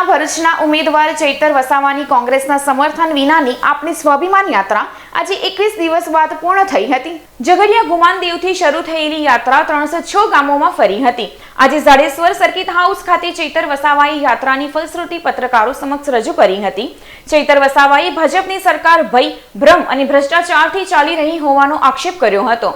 વિસ્તારમાં ભરૂચના ઉમેદવાર ચૈતર વસાવાની કોંગ્રેસના સમર્થન વિનાની આપની સ્વાભિમાન યાત્રા આજે એકવીસ દિવસ બાદ પૂર્ણ થઈ હતી. ઝઘડિયા ગુમાનદેવથી શરૂ થયેલી યાત્રા ત્રણસો છ ગામોમાં ફરી હતી. આજે જાડેશ્વર સર્કિટ હાઉસ ખાતે ચૈતર વસાવાએ યાત્રાની ફલશ્રુતિ પત્રકારો સમક્ષ રજૂ કરી હતી. ચૈતર વસાવાએ ભાજપની સરકાર ભય, ભ્રમ અને ભ્રષ્ટાચારથી ચાલી રહી હોવાનો આક્ષેપ કર્યો હતો.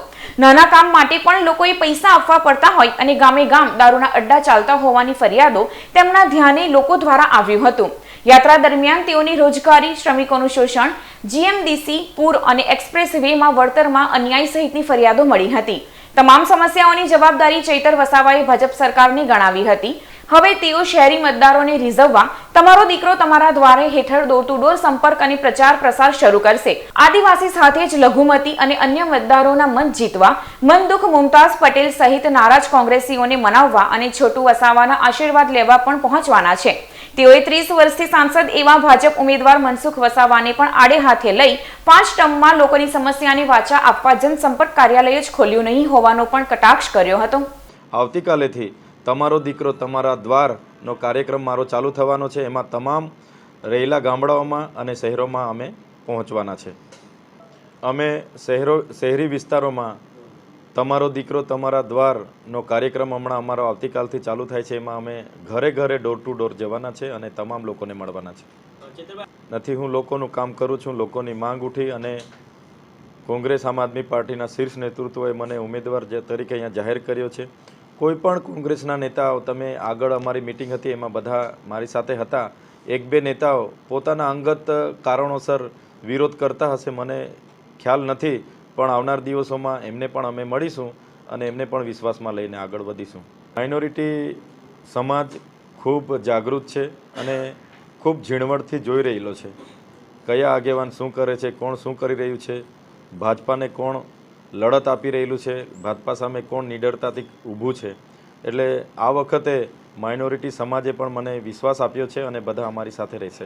નાના કામ માટે પણ લોકોએ પૈસા આપવા પડતા હોય અને ગામે ગામ દારૂના અડ્ડા ચાલતા હોવાની ફરિયાદો તેમના ધ્યાને લોકો દ્વારા આવ્યું હતું. યાત્રા દરમિયાન તેઓની રોજગારી, શ્રમિકોનું શોષણ, જીએમડીસી, પૂર અને એક્સપ્રેસ વેમાં વળતરમાં અન્યાય સહિતની ફરિયાદો મળી હતી. તમામ સમસ્યાઓની જવાબદારી ચૈતર વસાવાએ ભાજપ સરકારની ગણાવી હતી. હવે તેઓ શહેરી મતદારોને રીઝવવા તમારો દીકરો તમારા દ્વારે હેઠળ ડોર ટુ ડોર સંપર્ક અને પ્રચાર પ્રસાર શરૂ કરશે. આદિવાસી સાથે જ લઘુમતી અને અન્ય મતદારોના મન જીતવા મનદુખ મુમતાઝ પટેલ સહિત નારાજ કોંગ્રેસીઓને મનાવવા અને છોટુ વસાવાના આશીર્વાદ લેવા પણ પહોંચવાના છે. તેઓએ ત્રીસ વર્ષથી સાંસદ એવા ભાજપ ઉમેદવાર મનસુખ વસાવાને પણ આડે હાથે લઈ પાંચ ટર્મમાં લોકોની સમસ્યાની વાચા આપવા જનસંપર્ક કાર્યાલય જ ખોલ્યું નહીં હોવાનો પણ કટાક્ષ કર્યો હતો. આવતીકાલેથી તમારો દીકરો તમારા દ્વારનો કાર્યક્રમ મારો ચાલુ થવાનો છે, એમાં તમામ રહેલા ગામડાઓમાં અને શહેરોમાં અમે પહોંચવાના છે. અમે શહેરો, શહેરી વિસ્તારોમાં તમારો દીકરો તમારા દ્વારનો કાર્યક્રમ હમણાં અમારો આવતીકાલથી ચાલુ થાય છે, એમાં અમે ઘરે ઘરે ડોર ટુ ડોર જવાના છે અને તમામ લોકોને મળવાના છે. નથી, હું લોકોનું કામ કરું છું, લોકોની માંગ ઉઠી અને કોંગ્રેસ આમ આદમી પાર્ટીના શીર્ષ નેતૃત્વએ મને ઉમેદવાર તરીકે અહીંયા જાહેર કર્યો છે. કોઈ પણ કોંગ્રેસના નેતાઓ, તમે આગળ અમારી મિટિંગ હતી, એમાં બધા મારી સાથે હતા. એક બે નેતાઓ પોતાના અંગત કારણોસર વિરોધ કરતા હશે, મને ખ્યાલ નથી. પણ આવનાર દિવસોમાં એમને પણ અમે મળીશું અને એમને પણ વિશ્વાસમાં લઈને આગળ વધીશું. માઇનોરિટી સમાજ ખૂબ જાગૃત છે અને ખૂબ ઝીણવટથી જોઈ રહેલો છે. કયા આગેવાન શું કરે છે, કોણ શું કરી રહ્યું છે, ભાજપાને કોણ લડત આપી રહેલું છે, ભાજપા સામે કોણ નિડરતાથી ઊભું છે. એટલે આ વખતે માઇનોરિટી સમાજે પણ મને વિશ્વાસ આપ્યો છે અને બધા અમારી સાથે રહેશે.